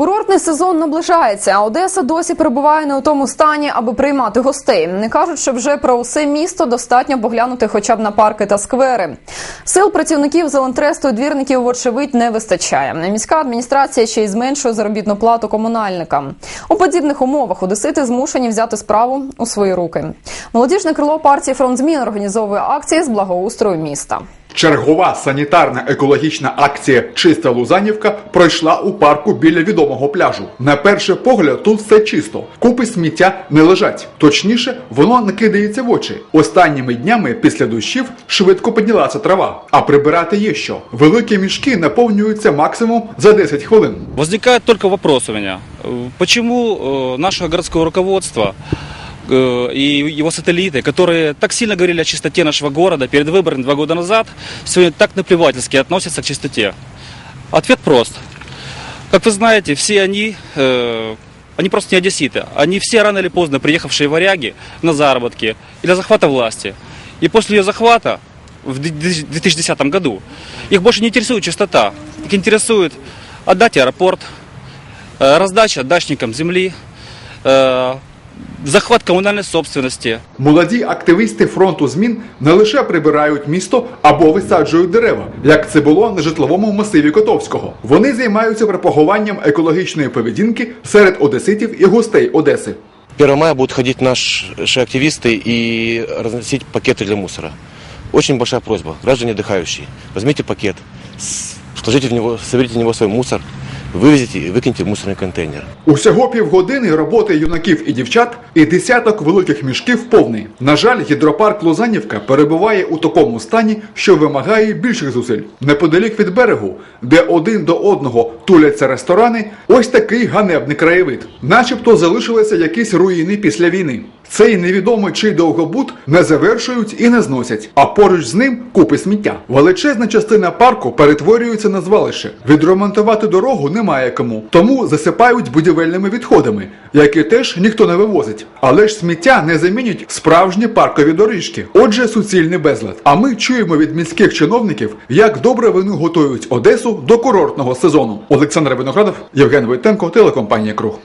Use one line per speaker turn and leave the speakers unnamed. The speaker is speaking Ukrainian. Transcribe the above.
Курортний сезон наближається, а Одеса досі перебуває не у тому стані, аби приймати гостей. Не кажуть, що вже про усе місто достатньо поглянути хоча б на парки та сквери. Сил працівників зелентресту і двірників, вочевидь, не вистачає. Міська адміністрація ще й зменшує заробітну плату комунальникам. У подібних умовах одесити змушені взяти справу у свої руки. Молодіжне крило партії фронт змін організовує акції з благоустрою міста.
Чергова санітарна екологічна акція Чиста Лузанівка пройшла у парку біля відомого пляжу. На перший погляд тут все чисто. Купи сміття не лежать. Точніше, воно не кидається в очі. Останніми днями після дощів швидко піднялася трава. А прибирати є що. Великі мішки наповнюються максимум за 10 хвилин.
Возникает только вопрос у меня. Э, Почему э, и его сателлиты, которые так сильно говорили о чистоте нашего города перед выборами два года назад, сегодня так наплевательски относятся к чистоте? Ответ прост. Как вы знаете, все они, э, они просто не одесситы. Они все рано или поздно приехавшие варяги на заработки или захвата власти. И после ее захвата в 2010 году их больше не интересует чистота. Их интересует отдать аэропорт, э, раздача дачникам земли, э, захват коммунальной собственности.
Молоді активісти фронту змін не лише прибирають місто або висаджують дерева, як це було на житловому масиві Котовського. Вони займаються пропагуванням екологічної поведінки серед одеситів і гостей Одеси.
1 мая будут ходить наши активисты и разносить пакеты для мусора. Очень большая просьба, граждане отдыхающие, возьмите пакет, с- сложите в него, соберите в него свой мусор, вывезите и выкиньте в мусорный контейнер.
Усього півгодини роботи юнаків і дівчат і десяток великих мішків повний. На жаль, гідропарк Лозанівка перебуває у такому стані, що вимагає більших зусиль. Неподалік від берегу, де один до одного туляться ресторани, ось такий ганебний краєвид. Начебто залишилися якісь руїни після війни. Цей невідомий чий довгобут не завершують і не зносять, а поруч з ним купи сміття. Величезна частина парку перетворюється на звалище. Відремонтувати дорогу немає кому, тому засипають будівельними відходами, які теж ніхто не вивозить. Але ж сміття не замінять справжні паркові доріжки. Отже, суцільний безлад. А ми чуємо від міських чиновників, як добре вони готують Одесу до курортного сезону. Олександр Виноградов, Євген Войтенко, телекомпанія Круг.